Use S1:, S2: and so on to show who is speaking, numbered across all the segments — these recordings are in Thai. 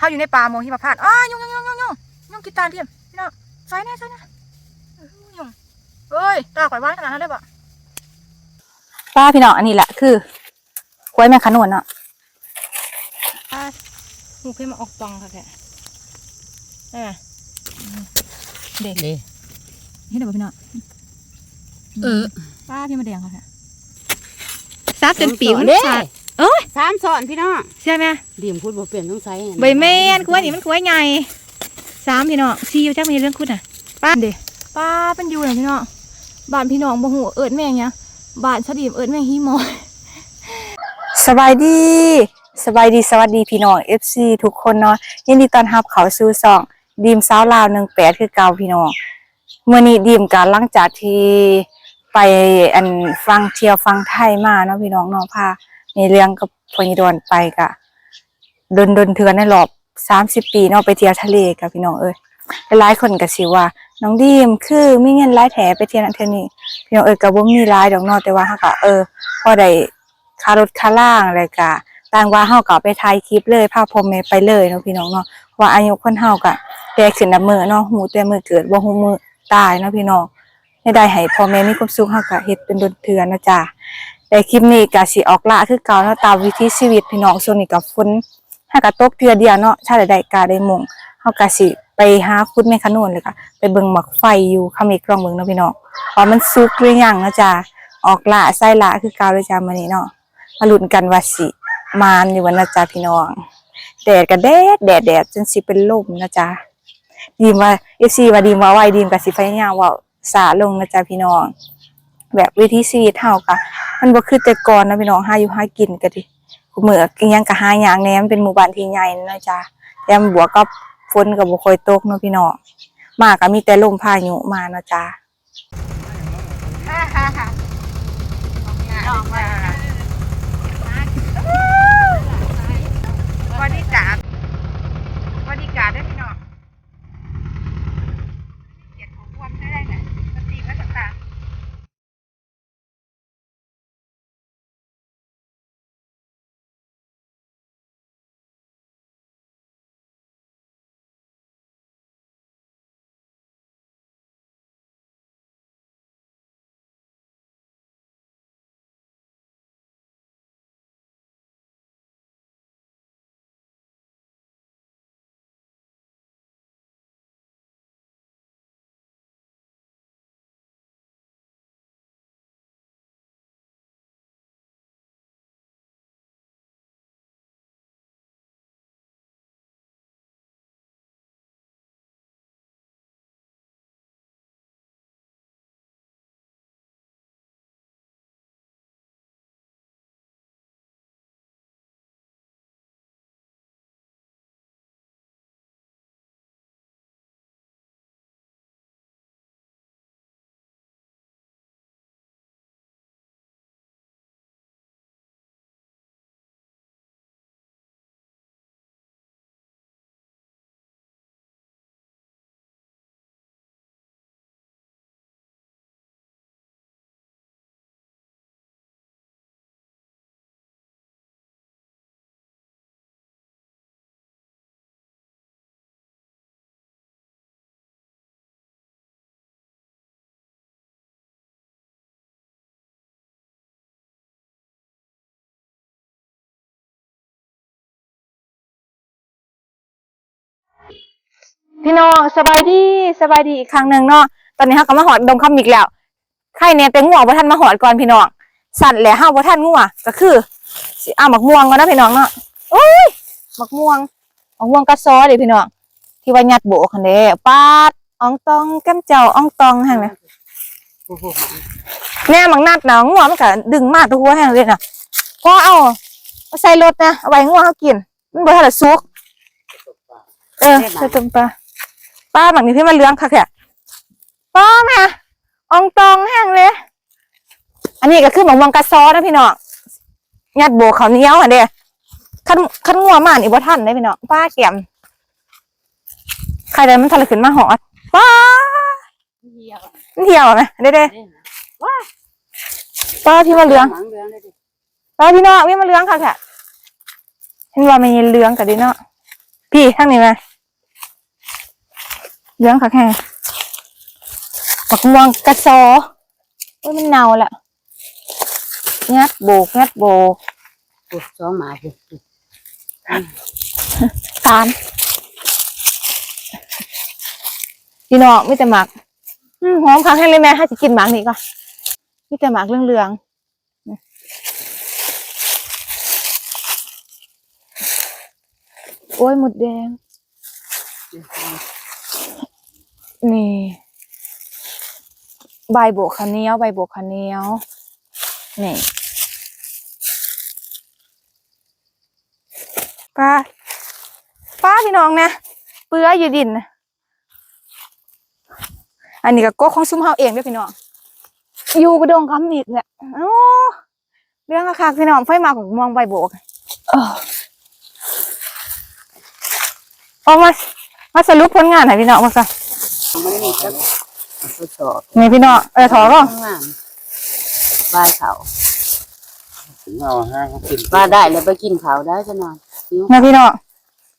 S1: เฮาอยู่ในป่าโมหิมพานต์อ้ายุ่งยุ่งยุ่งยุ่งยุ่งยุ่งกินตาลเทียมพี่น้องใส่แน่ใส่แน่ยุ่งเอ้ยตาข่อยว่านขนาดนั้นได้ปะป้าพี่น้องอันนี้แหละคือควยแม่ขนุนเนาะป้าหมูเพิ่มาออกตองค่ะแกได้ไหมเด็ก
S2: เลย
S1: นี่เดี๋ยวพี่น้อง
S2: เออ
S1: ป้าพี่มาแดงค่ะแกซับจนปีกมัน
S2: เด้
S1: ขาด
S2: สามสอนพี่น้อง
S1: ใช่ไหม
S2: เดี่ยมพูดบ่เปลี่ยนต้องใส่
S1: ใบแมนกล้วยนี่มันกล้วยใหญ่สามพี่น้องซีอยู่จักมีเรื่องคุณอะป้าเด้ป้าเป็นอยู่น่ะพี่น้องบ้านพี่น้องบ่ฮู้เอิ้นแม่งหยังบ้านชะดีมเอิ้นแม่งฮีมอยสบายดีสบายดีสวัสดีพี่น้อง FC ทุกคนเนาะยินดีต้อนรับเข้าสู่ช่องดีมสาวลาว18คือเก่าพี่น้องมื้อนี้ดีมก็หลังจากที่ไปอันฟังเที่ยวฟังไทยมาเนาะพี่น้องเนาะพา มีเรื่องกับพญดอนไปกะดนดนเทือนในรอบสามสิบปีเนาะไปเที่ยวทะเลกับพี่น้องเอ้ยหลายคนก็สิว่า น้องดีมคือมีเงินหลายแถไปเที่ยวนั่นเที่ยวนี้พี่น้องเอ้ยก็บ่มีหลายดอกเนาะแต่ว่าเฮาก็เออพอได้ค่ารถค่าล่างอะไรก็ต่างว่าเฮาก็ไปถ่ายคลิปเลยพาพ่อแม่ไปเลยเนาะพี่น้องเนาะว่าอายุคนเฮาก็แก่ขึ้นนํมือเนาะฮู้แต่มือเกิดบ่ฮู้มือตายเนาะพี่น้องให้ได้ให้พ่อแม่มีความสุขเฮาก็เฮ็ดเป็นดนเทือนนะจ๊ะ แต่คลิปนี้ก็สิออกละคือเก่าเนาะตามวิถีชีวิตพี่น้องช่วงนี้ก็ฝนถ้ากระตกเทือเดียวเนาะชาติใดกาได้มงเฮากะสิไปหาคุดแม่ขนุนเลยค่ะไปเบิ่งหมักไฟอยู่คำอีกลองเบิ่งเนาะพี่น้องว่ามันสุกหรือยังนะจ๊ะออกละไส้ละคือเก่าเลยจ้ามื้อนี้เนาะมาลุ้นกันว่าสิมานอยู่วันนะจ๊ะพี่น้องแดดก็แดดแดดแดดจนสิเป็นลมนะจ๊ะดีมว่า FC ว่าดีมว่าไวดีมก็สิพยายามว่าสาลงนะจ๊ะพี่น้อง แบบวิธีชีวิตเฮาก็มันบ่คือแต่ก่อนนะพี่น้องหาอยู่หากินก็ดิเหมือกินยังกะหาอย่างแหน่มันเป็นหมู่บ้านที่ใหญ่นะจ๊ะแถมบวกกับฝนก็บ่ค่อยตกเนาะพี่น้องมาก็มีแต่ลมพายุมานะจ๊ะบริการบริการได้ พี่น้องสบายดีสบายดีอีกครั้งหนึ่งเนาะตอนนี้เฮาก็มาหอดดงคำอีกแล้วใครเนี่ยแต่ง่วงบ่ทันมาหอดก่อนพี่น้องสั่นแหละเฮาบ่ทันง่วงก็คือสิเอาหมักม่วงก่อนนะพี่น้องเนาะโอ้ยหมักม่วงหมักม่วงกระซอเด้พี่น้องที่ว่ายัดโบคันเด้ปาดอองตองแก้มเจ้าอองตองหั่นแหละแม่หมักนัดน่ะง่วงมันก็ดึงมาตัวหัวแห้งเลยน่ะพอเอาเอาใส่รถนะเอาไว้ง่วงเฮากินมันบ่ทันได้สุกเออใส่ต้มปลา ป้าบางนี้ที่มันเลี้ยงค่ะแค่ป้าแม่อองตองแห้งเลย อันนี้ก็คือหมองวังกระซอนะพี่น้องยัดโบกเขาวเหนี้ยวอะเด้ขั้นขั้นงัวมานอีกว่าท่านได้พี่น้องป้าแก้มใครได้มันทะเลขึ้นมาหอดป้า
S2: เหี่ยว
S1: มันเที่ยวไหมเด้เด้
S2: เด้นะ
S1: ป้าที่มาเลี้ยง
S2: หลังเรืองเลยดิ
S1: ป้าพี่น้องพี่มาเลี้ยงค่ะแค่เห็นว่ามันยังเลี้ยงกันดิเนาะพี่ทางนี้มา เลี้ยงค่ะแค่ปักม่วงกระซอโอ้ยมันเน่าละงัดโบกงัดโบก
S2: ปวดสองหมาพุ่น
S1: ตามพี่น้องมีแต่หมักอืมหอมคักให้เลยแม่ให้จะกินหมักนี่ก็มีแต่หมักเหลืองๆโอ้ยหมดแดง นี่ ใบโบกข้าวเหนียว ใบโบกข้าวเหนียว นี่ป้าป้าพี่น้องนะเปื้ออยู่ดินนะอันนี้ก็โก้ของซุ้มเฮาเองเด้วยพี่น้อง อยู่กระดงคำอีกแหละโอ้เรื่องคักๆพี่น้องไฟมาของมองใบโบกเออเอามามาสรุปผลงานให้พี่น้องมาก่อน
S2: มันมีจักทดสอบ
S1: นี่พี่น้องเออถอดก็
S2: ข้างล่างบายเขา
S3: ถึงเอาห้างเขากิน
S2: บาได้แล้วไปกินเขาได้จะนอนหิว
S1: นะพี่น้อง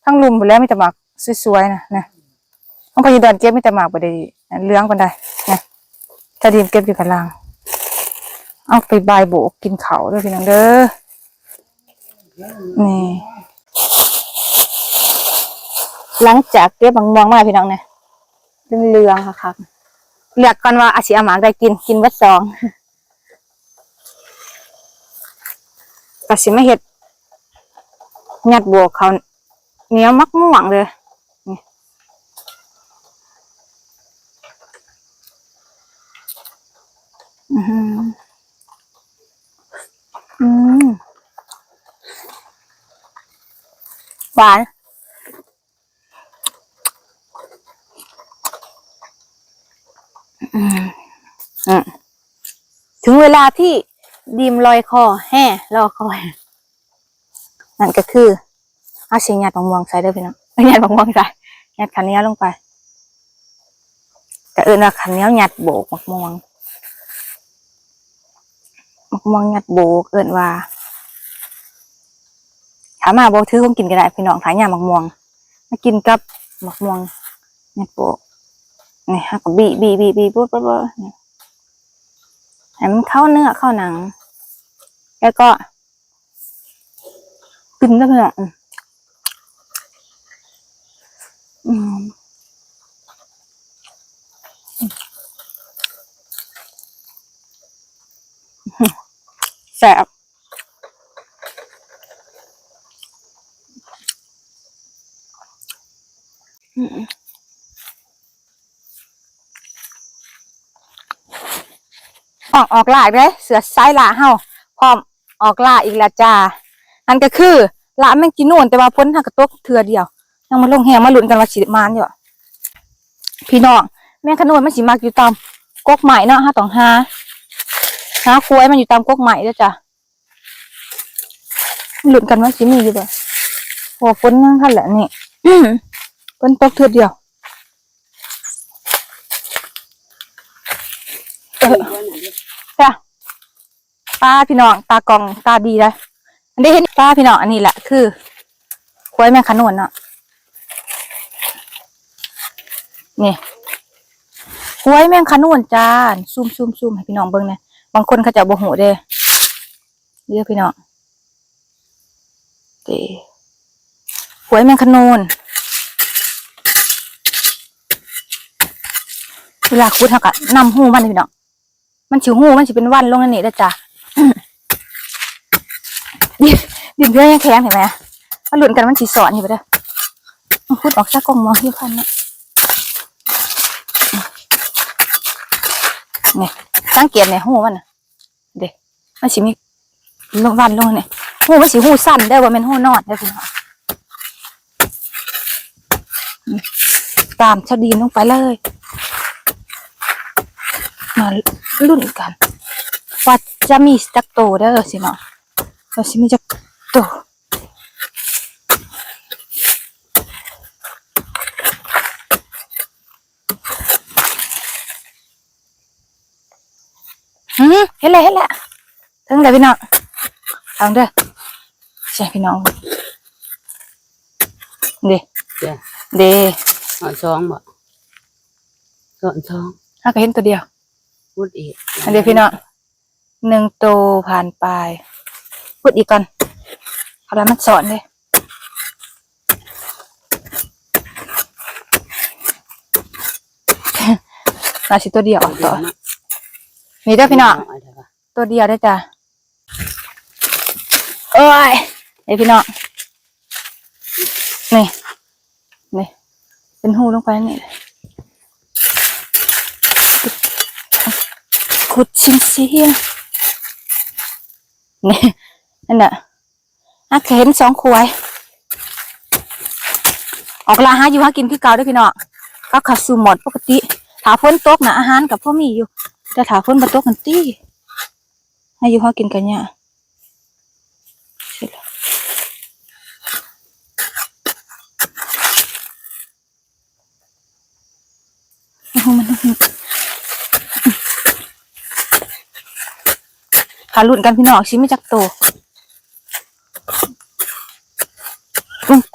S1: ทั้งลุมไปแล้วมีแต่หมากสวยๆนะนะต้องไปยีดอนเก็บมีแต่หมากไปได้เลี้ยงกันได้นะถ้าดีมเก็บอยู่กับลางเอาไปบายโบกกินเขาวด้วยพี่น้องเด้อนี่หลังจากเก็บบางมองมาพี่น้องเนี่ย เป็นเรืองค่ะครับเรียกกันว่าอาชีอาหมากได้กินกินวัดสองกสิไม่เห็ดงัดบวกเขาเนียมักม่วงเลยอือหืออืมหวานอืมอืม ถึงเวลาที่ดีมลอยคอแห่รอคอย นั่นก็คือเอาสิหยาดมะม่วงใส่เด้อพี่น้องหยาดมะม่วงใส่หยาดขันเนี้ยลงไปแต่เอิญว่าขันเนี้ยหยาดโบกมะม่วงมะม่วงหยาดโบกเอิญว่าถามมาโบถือคงกินก็ได้พี่น้องถ่ายหยาดมะม่วงมากินกับมะม่วงหยาดโบก นี่ฮะก็บีบีบีบีบปุ๊บปุ๊บนี่ให้มันเข้าเนื้อเข้าหนัง แล้วก็กินได้ขนาดอืมแสบอืม ออกออกล่าอีกเลยเสือไซส์ล่าเฮาพร้อมออกล่าอีกล้วจ้านั่นก็คือละแมงกินนู่นแต่ว่าพ้นทางกระตกเถื่อเดียวยังมาลงแหงมาหลุนกันว่าสิมานอยู่พี่น้องแมงขนุนมันสิมักอยู่ตามกกใหม่เนาะฮะต้องหาหาคุ้ยมันอยู่ตามกกใหม่ด้อจ้ะหลุนกันว่าสิมีอยู่บ่โอ้ฝนยังทันแหละนี่อื้อฝนตกเถื่อเดียวเออ จ้ะตาพี่น้องตากองตาดีเลยอันนี้เห็นป้าพี่น้องอันนี้แหละคือควยแมงขนุนเนาะนี่ควยแมงขนุนจ้าซูมซูมซูมให้พี่น้องเบิ่งเนี่ยบางคนเขาจะบ่หูเด้เรียพี่น้องเด้ควยแมงขนุนเวลาคุดเขาก็นำหูมันพี่น้อง มันฉิวหูมันสิเป็นวันลงนั่นนี่เด้จ้ะดิดินเพื่อนยังแข็งเห็นไหมมาหลุนกันมันสีสอนอยู่ไปเด้อมันพูดออกจากกองมองที่พันนะนี่สังเกตในหูมันเด็กมันสีมีลงวันลงเนี่ยหูมันสีหูสั้นได้ว่าเป็นหูนอดได้อพี่น้องนี่ตามชดีนลงไปเลย มาลุ่นกันว่าจะมีสักโตเด้อสิเนาะเราชิมิจะโตอืมเห็นแล้วเห็นแล้วถึงแล้วพี่น้องทางเด้อใช่พี่น้องเด้
S2: เจ้า
S1: เด
S2: หอนช่องบ่สอนช่อง
S1: ถ้าก็เห็นตัวเดียว
S2: พูดอีก
S1: อันเดียวพี่เน้องหนึ่งโตวผ่านไป พูดอีกก่อนเอาแล้วมันสอนเลยนาชิตัวเดียวออกต่อมีเด้อพี่
S2: เนาะ
S1: ตัวเดียวได้จ้ะเอ้ยเอ้ยพี่เน้องนี่นี่เป็นหูลงไปนี่ ขุดชิมเสียนี่นั่นน่ะอาเข็นสองขวายออกลาหาอยู่หากินคือเก่าด้วยพี่น้องก็ขับสู่หมดปกติถาฝนตกนะอาหารกับพ่อมีอยู่ แต่ถาฝนบ่ตกกันตี้อายุเขากินกันเนี่ยเสร็จแล้วโอ้โหมันาลุ่นกันพี่น้องชิมไม่จักโต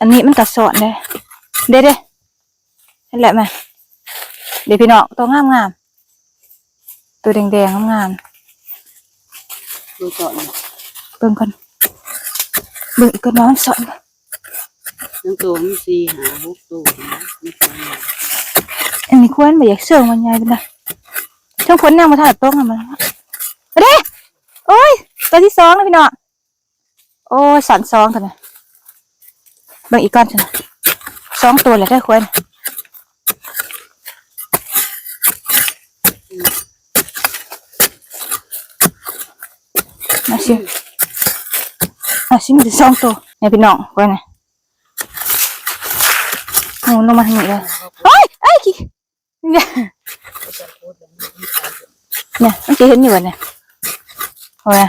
S1: อันนี้มันกระสอนเลยเด้เด้นั่นแหละม่เดี๋ยวพี่น้องตัวงามงามตัวแดงๆงงามๆ
S2: ดูสอน
S1: เบิ่งก่อนเบิ่งกก่อนว่ามันสอนบ่
S2: ทั้งตัวมีสี่หาหกตัว
S1: อันนี้ควรบ่อยากเสื่องมันใหญ่เป็นไดทั้งผลนางมาถ่ายโต๊ะกันมันเอาเด้ ตัวที่สองนะพี่น้องโอ้สันสองกันนะเบิ่งอีกก่อนสินะสองตัวแหละได้ควรมาสิมาสิมีแต่สองตัวเนี่ยพี่น้องควรนะโอ้ลงมาทางนี้เลยเฮ้ยเอ้ยขี้เนี่ยเนี่ยมันจะเห็นอยู่เนี่ยโอ้ย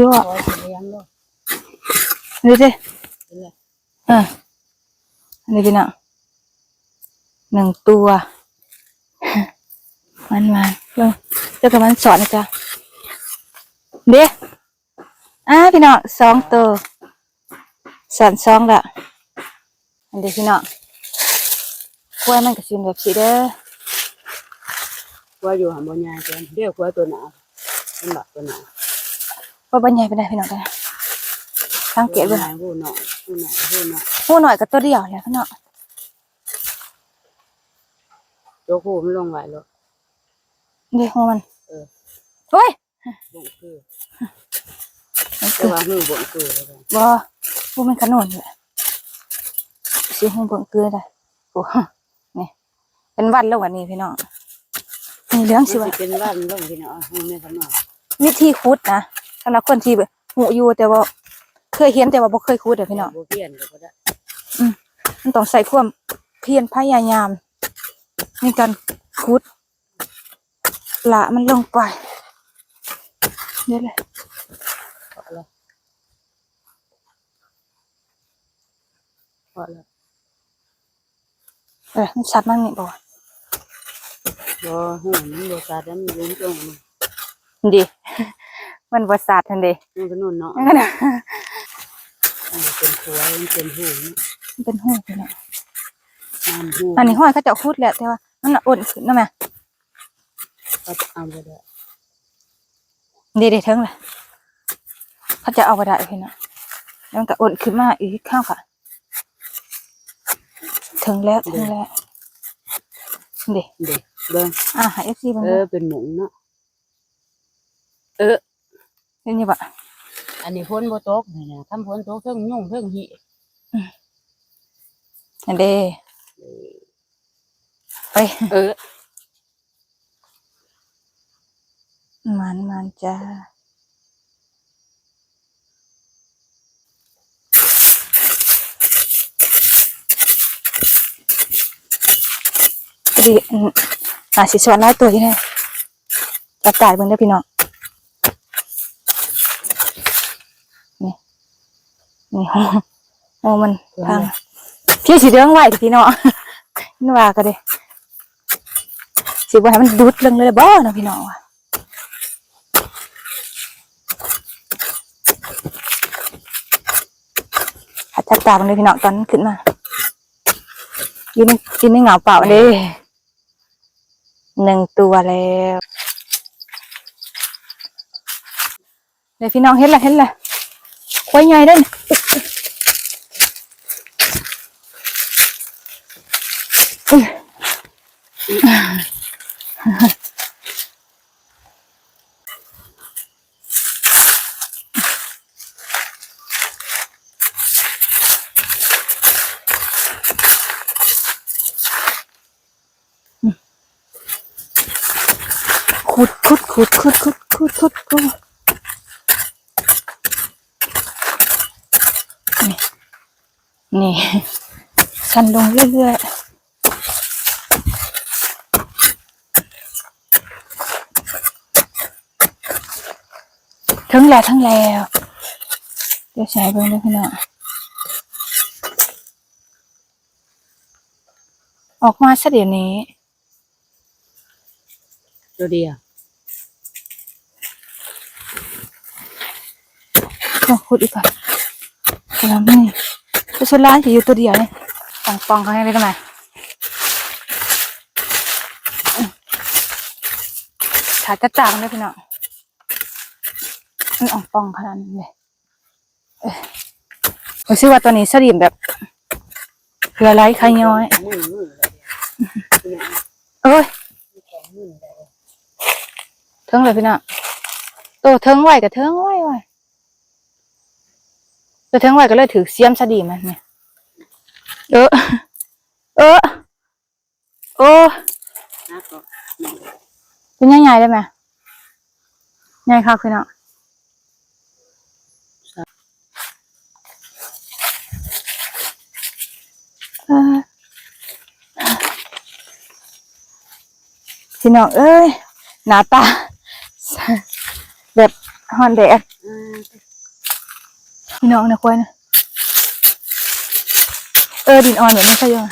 S1: ยอะ
S2: คอยเลี้ยงด้วย
S1: ดูสิ
S2: เป็นไร
S1: เอออันนี้พี่น้องหนึ่งตัวมันมันเบิ่งเจ้ากับมันสอนนะจ๊ะเด้อ่าพี่น้องสองตัวสอนสองละอันเดียวพี่น้องกล้วยมันก็ชิมแบบสีเด้อ
S2: ว่าอยู่หาบนยายกันเรียกว่าตัวหนาเป็นแบบตัวหนา
S1: ว่าบรรยายไปได้พี่น้องกันสังเกต
S2: ตั
S1: เบิ่
S2: ว
S1: ง
S2: หูหน่อยผู้หน่อยผู้หน่อย
S1: หูหน่อยก็ตัวเดียวแหละพี่น้อง
S2: ตัวผู้มันลงไหวแล้ว
S1: นี่หูมัน
S2: เออ
S1: โอ้ย
S2: บ่งคือแต่ว่ามือบ่งคือเลยกัน
S1: บ่หูมันขนุนเลยสีหูบ่งเกลือได้โอ้นี่เป็นวันแล้ววันนี้พี่น้องนี่เรื่องสิว่า
S2: เป็นว่านลงที่นาะมือแม่ขนม
S1: วิธีคุดนะ สำหรับคนที่แบบหูอยู่แต่ว่า เคยเห็นแต่ว่าบ่เคยคุดเด้อพี่น้อง
S2: บ่เปลี่ยนก็บ่ได้
S1: มันต้องใส่ความเพียรพยายามในการคุดละมันลงไปเดี๋ยวเลย
S2: พอแล้วพอแล้ว
S1: เออมันชัดมากนี่บ่วะ
S2: บ่หูมันบ่สาดแล้วมันลุ้นตรงมัน
S1: ดี มันบริษัททันเดี
S2: มันก็นุ่นเนาะ
S1: นั่นก็นะ
S2: มันเป็นหัวมันเป็นหูเนาะ
S1: มันเป็นหูพี่น้อง
S2: มันหู
S1: อันนี้ห้อยเขาจะพูดแหละแต่ว่ามันน่ะอ่อนขึ้นนะแม่
S2: ก็เอาไปได้
S1: เดี๋ยวเดี๋ยวเทิงเลยเขาจะเอาไปได้พี่น้องแล้วมันก็อ่อนขึ้นมาอีกข้าวค่ะถึงแล้วถึงแล้วเดี๋ยว
S2: เด็กเบิ่ง
S1: อะให้เอฟซีบ้าง
S2: เออเป็นหมูเนาะเออ
S1: เห็นยังปะ
S2: อันนี้พ้นบ่ตกนี่นะทำพ้นตกเทิงยุ่งเทิงหิ
S1: อันเดไป
S2: เออ
S1: มันมันจ้าพอดีอืมอาสิสวนไล่ตัวอยังไงกระต่ายเบิ่งได้อพี่น้อง นี่โอ้โอ้มันพังพี่สีเรื่องไหวเด้อพี่น้องนี่ว่าก็เด้สิบ่ให้มันดุดเรื่องเลยบ่เนาะพี่น้องว่ะพัฒจักตาบังเลยพี่น้องตอนขึ้นมากินกินในเหงาเปล่าเด้หนึ่งตัวแล้วเดี๋ยวพี่น้องเห็นละเห็นละ ควายใหญ่เด้นอุ๊ ลงเรื่อยๆทั้งแล้วทั้งแล้ว เดี๋ยวใช้เบิ่งเด้อพี่น้องออกมาซะเดี๋ยวนี้
S2: ตัวเดียว
S1: ลองพูดอีกก่อนแล้วนี่จะชนร้านจะอยู่ตัวเดียวเนี่ยป องปองเขาให้ได้ทำไมขาจะจากเลยพี่น้องมันอ่องปองขนาดนี้เลยเอ้ยผมชื่อว่าตัวนี้สลิมแบบเกลือไร้ไข่ย้อย
S2: เอ้
S1: ย
S2: เลย
S1: เทิงเลยพี่น้องโตเทิงไหวกับเทิงไหวไหวตัวเทิงไหวก็เลยถือเสียมสดีมันเนี่ย เออ เออ โอ้
S2: นะก็
S1: เป็นยังไงได้ไหมใหญ่ค่ะพี่น้องเออพี่น้องเอ้ย หน้าตา แบบฮอนแดด
S2: อ่า
S1: พี่น้องนะควายนะ ออดินอ่อนแบบนี้ใช่ยัง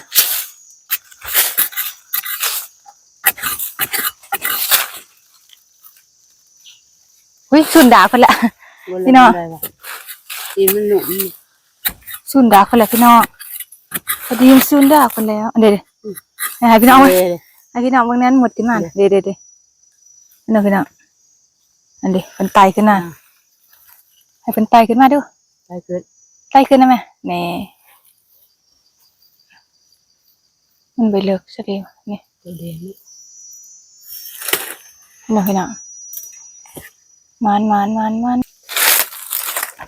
S1: หุ้ยสุนดาคนละ
S2: บ่
S1: พี่น้อง
S2: ได้ว่ะตีมันหนุ่ม
S1: สุนดาคนละพี่น้องพอดีมันสุนดาคนแล้วเดี๋ยวเดี๋ยวให้พี่น้อง
S2: เล
S1: ไว้
S2: ย
S1: ให้พี่น้องเบางนั้นหมดขึ้นมาเดี๋ยวเดี๋ยวเดี๋ยวพี่น้องพี่น้องอันเดี๋ยวเป็นไตขึ้นมาให้เป็นไตขึ้นมาดู
S2: ไปเกิด
S1: ไตขึ้นได้ไหมแหน่ มันไปเลิกสักทีนี่
S2: ตัวเดียวนี่
S1: พี่น้องพี่น้องมันมันมันมัน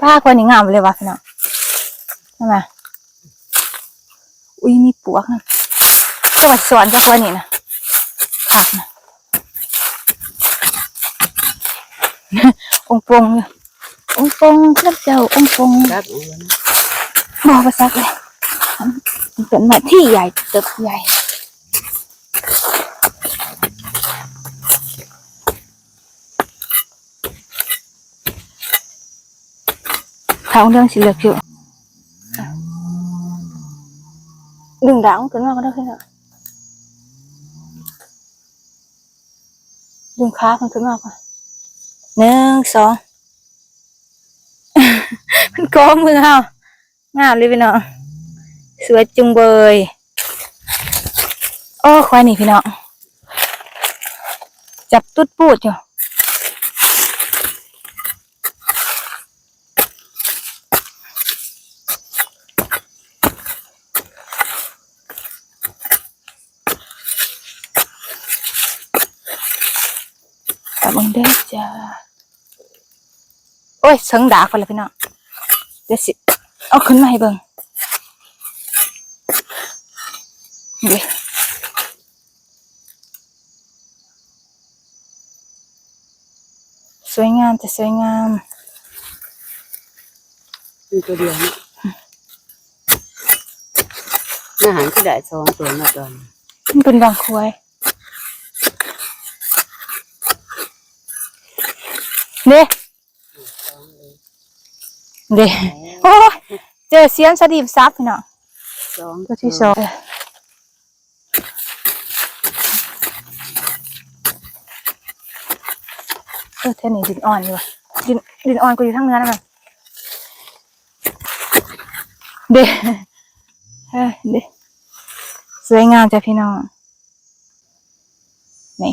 S1: ผ้าคนนี้งามเลยวะพี่น้องใช่ไหมอุ้ยมีปวกนะจังหวัดสวนจังหวัดนี้นะขาดนะองค์ปงเนี่ยองค์ปงครับเจ้าองค์ปง
S2: ครับเอาไว้นะ
S1: บอกภาษาเลยมัน เป็นไม้ที่ใหญ่เติบใหญ่ทางเรื่องสิเลือกอยู่ดึงดังขึ้นมาก็ได้ขึ้นละดึงขามันขึ้นมาก่อนหนึ่งสองมันโก้มือเฮางามเลยพี่น้อง วยจุงเบยโอ้ควายนี่พี่น้องจับตุ๊ดปูดอยู่กลับมังเด้จ้าโอ้ยเสิงดาคนละพี่น้องเดี๋ยวสิ เอาขึ้นมาให้เบิ่งเดี๋ยว สวยงามแต่สวยงาม
S2: มีตัวเดียวนี่อาหารที่ได้สองตัวมาตอน
S1: มันเป็นรังควายเด้เด้โอ้ยเจอเสียมสะดีมซับพี่น้อง
S2: สอง
S1: ตัวที่สอง ออเท่านี้ดินอ่อนอยู่ะดินดินอ่อนกูอยู่ทั้งเนื้อนะมันเด้เฮ้ยเด้สวยงามจ้ะพี่น้อง นี่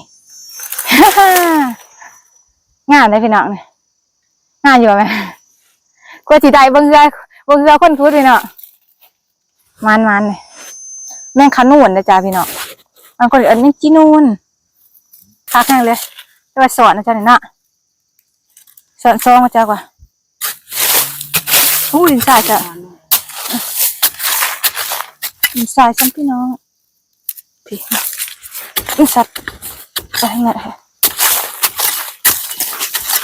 S1: งามเลยพี่น้องเนี่ยงามอยู่ไหมกลัวจีได้เบิ่งเรือเบิ่งเรือคนพูดพี่น้องมันมันเลยแม่งขนุนนะจ้าพี่น้องบางคนอันนี้จีนูนคักแห้งเลยแต่ว่าสอนนะจ๊ะเนี่ยนะ สอนซองมาจ้ากว่าอู้ดินสายจ้ะดินสายซ้ำพี่น้องพี่ดินสัตว์ไปให้ไง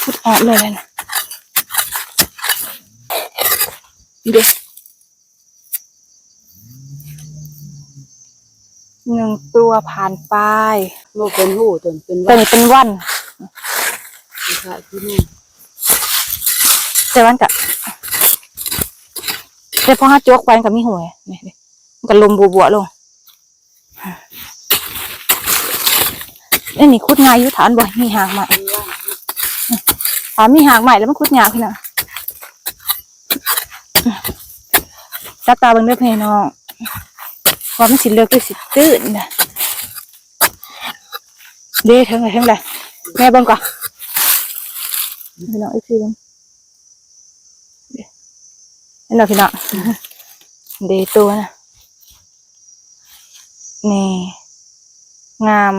S1: พูดออกเลยเลยนะเด็กหนึ่งตัวผ่านไป
S2: โลกเป็นหูจนเป็น
S1: ตัว
S2: ว่า
S1: นี้เป็นวัน
S2: พระที่นี่
S1: แต่วันกะแต่พอห้าโจกไปกับมีหวยนี่มันก็ลมบัวบัวลงนี่นี่คุดง่ายอยู่ฐานบ่อยมีหางใหม่
S2: เป็นว่า
S1: ฐานมีหางใหม่แล้วมันคุดยากพี่นะจับตาเบิ่งเด้อพี่น้องว่ามันสิเลิกหรือสิตื้นนะเด้ถึงเลยถึงเลยแม่เบิ่งก่อนพี่น้องอีกทีนึง เห็นไหมพี่น้องเดตัวนะนี่งาม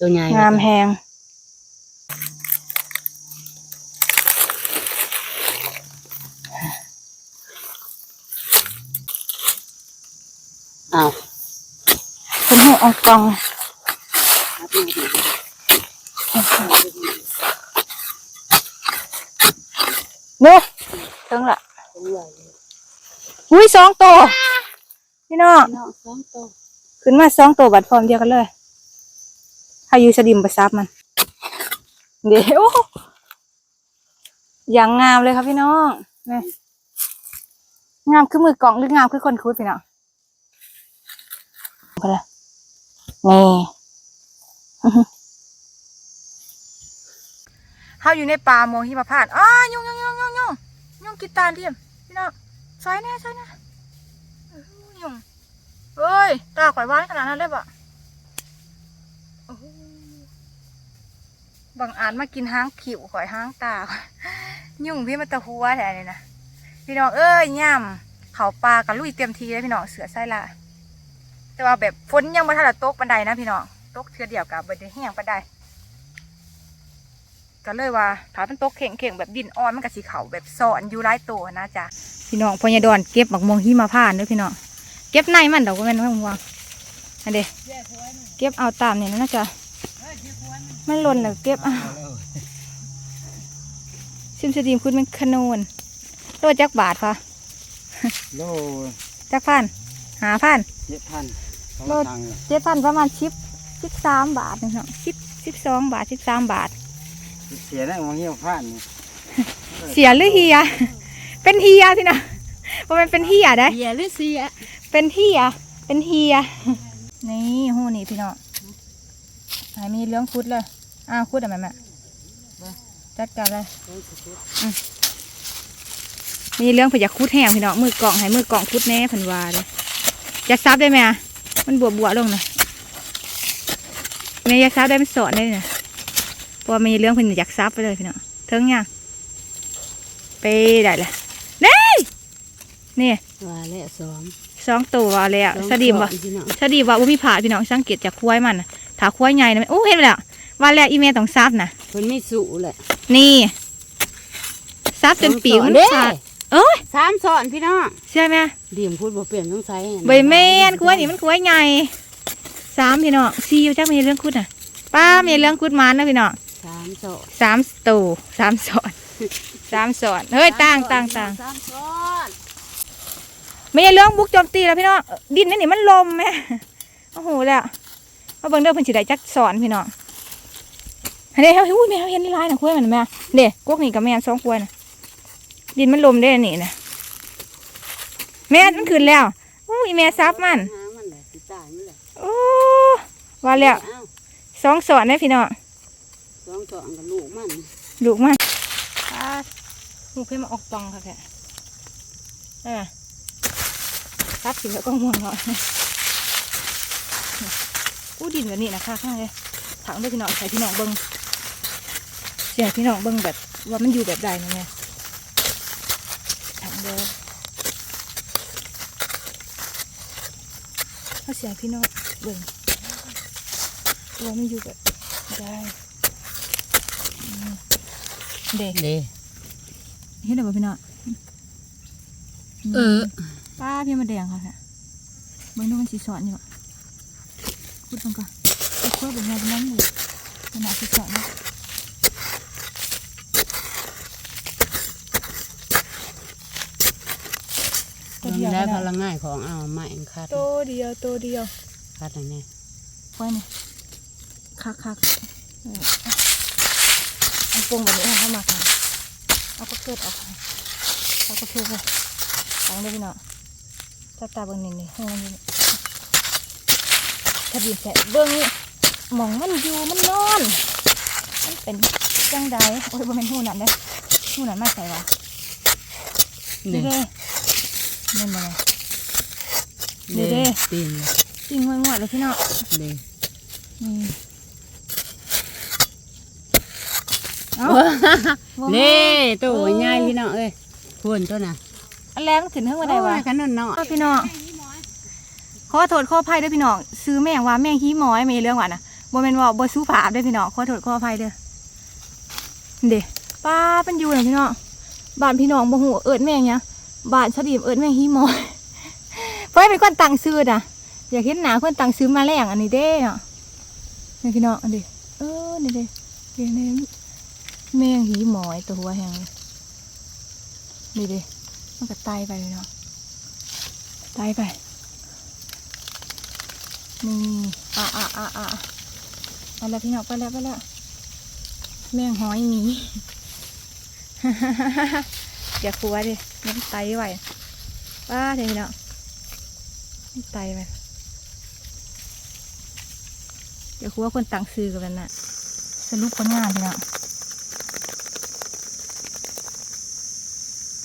S2: ตัวใหญ่
S1: งามแหง
S2: อ้าว
S1: คุณหูอองตองนูถึงละ
S2: ตัวใหญ่
S1: อุ้ยสองตัวพี่น้อง
S2: น้องสองตัว
S1: ขึ้นมาสองตัวบัดพร้อมเดียวกันเลยพายุสดิมประซับมัน เดี๋ยวอย่างงามเลยครับพี่น้องนี่งามคือมือกล่องหรืองามคือคนคุดพี่น้องไปเลยนี่เฮาอยู่ในป่าโมหิมพานต์อ้ายุ่งยุ่งยุ่งยุ่งยุ่งยุ่งกินตาลเทียมพี่น้อง ใส่แน่ใส่แน่ยุ่งเอ้ยตาข่อยหวานขนาดนั้นเลยปะโอ้โหบางอ่านมากินห้างขิวข่อยห้างตา ยุ่งพี่มาตะหัวแท้เลยนะ พี่น้องเอ้ยย่ำเขาปลากับลุยเต็มทีเลยพี่น้องเสือไส้ละแต่ว่าแบบฝนยังม่ทันได้ตกบันไดนะพี่น้องตกเทือเดียวกับบันไดแห้งบันได ก็เลยว่าถ้ามันตกเข่งเข่งๆแบบดินอ่อนมันก็สีเขาแบบสอนอยู่ไร้ตัวนะจ๊ะพี่น้องพญาดอนเก็บหมักมวงหิมาพานต์ด้วยพี่น้องเก็บในมันดอกก็แม่นว่าห่วงอันเดเก็บเอาตามนี่นะจ๊ะมันหล่นเลยเก็บเอาซิมสดีมคุณเป็นขนูนโลจักบาทพะ
S3: โล
S1: จักพันหาพัน
S3: เจ็ดพันเขา
S1: โล
S3: มาทางเลย
S1: เจ็ดพันประมาณสิบสิบสามบาทนึงเนาะสิบสิบสองบาทสิบสามบาท
S3: เสียได้ของเหี้ยวพลาดนี่
S1: เสียหรือเฮีย เป็นเฮียพี่นะเพราะมันเป็นเฮียได้
S2: เบียหรือเสีย
S1: เป็นเฮีย เป็นเฮีย นี่หูนี่พี่น้องไหนมีเรื่องคุดเลย อ้าวคุดอะแม่แม่จัดการเลยมีเรื่องพยาคุดแห้งพี่น้องมือกล่องให้มือกล่องคุดแน่เพันวาเลยจะซับได้ไหมอะมันบวบบวลงนะแม่อยากซับได้มันสอนได้นะ เพราะว่ามีเรื่องเพิ่นอยากซับไปเลยพี่น้องเทิงยังไปได้เลยนี่นี่
S2: ว่าแล้วสอง
S1: สองตัวว่าแล้ว
S2: อง
S1: สะดีมบ่
S2: สองพี่น้อง
S1: สะดีมว่าบ่มีผ่าพี่น้องสังเกตจากควายมันน่ะถ้าควายใหญ่นะมันโอ้เห็นแล้วว่าแล้วอีเมลต้องซับนะ
S2: คนไม่สู้แหละ
S1: นี่ซับจนปีกมัน
S2: เด้
S1: ขาดเอ้ย
S2: สามสอนพี่น้อง
S1: ใช่ไหม
S2: ดีมพูดบ่เปลี่ยนต้องใช้
S1: ใบแม่นควายนี่มันควายใหญ่สามพี่น้องซีอยู่จักมีเรื่องคุดน่ะป้ามีเรื่องคุดมันนะพี่น้อง
S2: สามสอน
S1: สามตูสามสอนสามสอนเฮ้ยต่างต่างต่าง
S2: สามสอน
S1: ไม่ใช่เรื่องบุกโจมตีแล้วพี่น้องเอ่อดินนั่นนี่มันลมแม่โอ้โหแล้วมาเบิ่งเด้อเพิ่นสิได้จักสอนพี่น้องเฮ้ยเฮ้ยอุ้ยแม่เห็นลายๆนะควายมันแม่เด้กวกนี่กับแม่สองควายน่ะดินมันลมได้อนี่นะแม่มันขึ้นแล้วอุ้ยแม่ซับมัน
S2: หามันแหละสิตายมันแหละ
S1: โอ้ว่าแล้ว
S2: เอ้า
S1: สองสอนนะพี่น้อง
S2: สองสอนกับลูกมัน
S1: ลูกมันอ่าหูเพิ่นมาออกปองค่ะแกเออคัดสิแล้วก็ง่วงหน่อยอู้ดินแบบนี้นะคะข้างเลยถังด้วยพี่น้องใส่พี่น้องเบิ้งเสียพี่น้องเบิ้งแบบว่ามันอยู่แบบใดนะเนี่ยถังเดียวเขาเสียพี่น้องเบิ้งว่ามันอยู่แบบใดอืม เด็ก
S2: เด้
S1: เห็นไหมพี่น้อง
S2: เออ
S1: ป้าพี่มาแดงค่ะค่ะเบิ้งดูมันสีสอนอยู่พูดตรงก่อนไอ้ข้อแบบนี้เป็นน้ำหมูขนาดสีสอนนะตัว
S2: มัน
S1: เดียว
S2: ได้
S1: นะ
S2: พลังง่ายของเอาไม้คัด
S1: ตัวเดียวตัวเดียว
S2: คัดอันนี้
S1: ไว้นี่คักคักเออเอาปรุงแบบนี้เข้ามาค่ะเอาก็เกิดอออกค่ะเอาก็เกิดเลยลองดูพี่น้องตาตาเบิ้งนี่นี่ห้อยู่นี่ถ้าดีแสเบิ้งนี่มองมันอยู่มันนอน มันเป็นจังใดโอ้ยบ่เป็นหูนั่นเด้หูนั่นมาใส่วะ
S2: นี่
S1: เด้เน่มาเลยเด้
S2: ตีน
S1: จริงงวยๆเลยพี่น้อง
S2: เด้
S1: นี่ เอ้า
S2: เล่ตัวใหญ่พี่น้องเอ้ยพูนตัวน่ะ
S1: อันแรงขึ้นเท่าไหร่วะ
S2: โอ้ยขนาดเนาะ
S1: พี่น้องขอโทษขออภัยเด้วยพี่น้องซื้อแม่งว่าแม่งฮีหมอยไม่เรื่องว่านะบ่แม่นว่าบ่สู้ผาบเด้วยพี่น้องขอโทษขออภัยเด้อเด้ป้าเป็นอยู่น่ะพี่น้องบ้านพี่น้องบ่ฮู้เอิ้นแม่งหยังบ้านชะดีมเอิ้นแม่งฮีหมอยเพราะให้เป็นคนตั้งชื่อน่ะอยากเห็นหน้าคนตั้งซื้อมาแรงอันนี้เด้เนาะนี่พี่น้องอันนี้เออนี่เด้เดี๋ยวนี้ แมงหีหมอยตัวหัวแหงเลยนี่เด้มันก็ตายไปเลยเนาะตายไป นี่อะอะอะอะไปแล้วพี่น้องไปแล้วไปแล้วแมงหอยหมีอย่ากลัวดิมันไตไว้ป้าเดี๋ยวพี่น้องไตไปเดี๋ยวครูว่าคนต่างซื้อกันน่ะสรุปผลงานพี่น้อง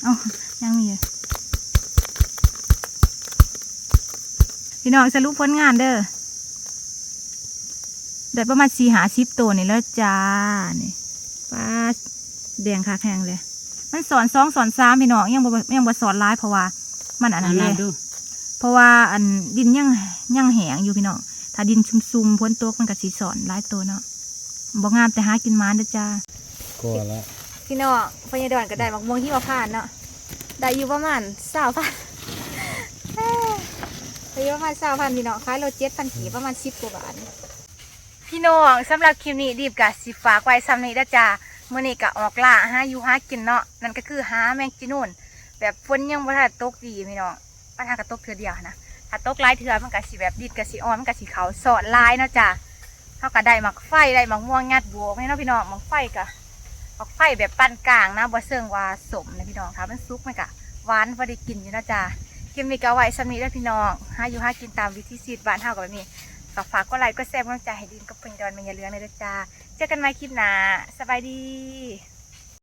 S1: เอ้ายังมีอยู่พี่น้องสรุปผลงานเด้อได้ประมาณสี่หาสิบตัวนี่แล้วจ้านี่ป้าแดงคาแข็งเลย มันสอนสองสอนสามพี่น้องยังบ่ยังบ่สอนร้ายเพราะว่า มันอัน
S2: อั
S1: นั้นน
S2: นั้
S1: เล
S2: น
S1: ย
S2: ดู
S1: เพราะว่าอันดินยังยังแหงอยู่พี่น้องถ้าดินซุ่มๆพ้นตกมันก็สีสอนหลายตัวเนาะบ่งามแต่หากินหมานเด้อจ้าก
S3: ลัวแล้ว
S1: พี่น้องพญาดอนก็ได้มักม่วงที่มาผ่านเนาะได้อยู่ประมาณสาวพันได้อยู่ประมาณสาวพันพี่น้องขายโลเจ็ดพันขีประมาณสิบกว่าบาทพี่น้องสำหรับคลิปนี้ดีบกะสิฝากไว้ซ้ำนี้ด้อจ้ามื่อนี้กะออกล่าหาอยู่หากินเนาะนั่นก็คือหาแมงจีนูนแบบฝนยังบ่ทันตกดีพี่น้องปัญหากระตกเทือเดียวนะถ้าตกหลายเทือมันก็สิแบบดิดก็สิอ่อนมันก็สิเขาวสอดลายเนาะจ้ะเขาก็ได้หมักไฟได้หมักม่วงงัดบวกให้เนาะพี่น้องหมักไฟก็ ออกไฟแบบปานกลางนะบ่เซิงว่าสมนะพี่น้องค่ะมันซุกไหมกะหวานพอได้กินอยู่นะจ๊ะคลิปนี้ก็ไว้ซ้ำนี้เด้อพี่น้องหาอยู่หากินตามวิธีชีวิตบ้านเฮากับแบบนี้ก็ฝากก็ไลค์ก็แชร์ก็ใจให้ดินก็เพื่อนดอนมันอย่าเลืองเลยนะจ๊ะเจอกันใหม่คลิปหน้าสบายดี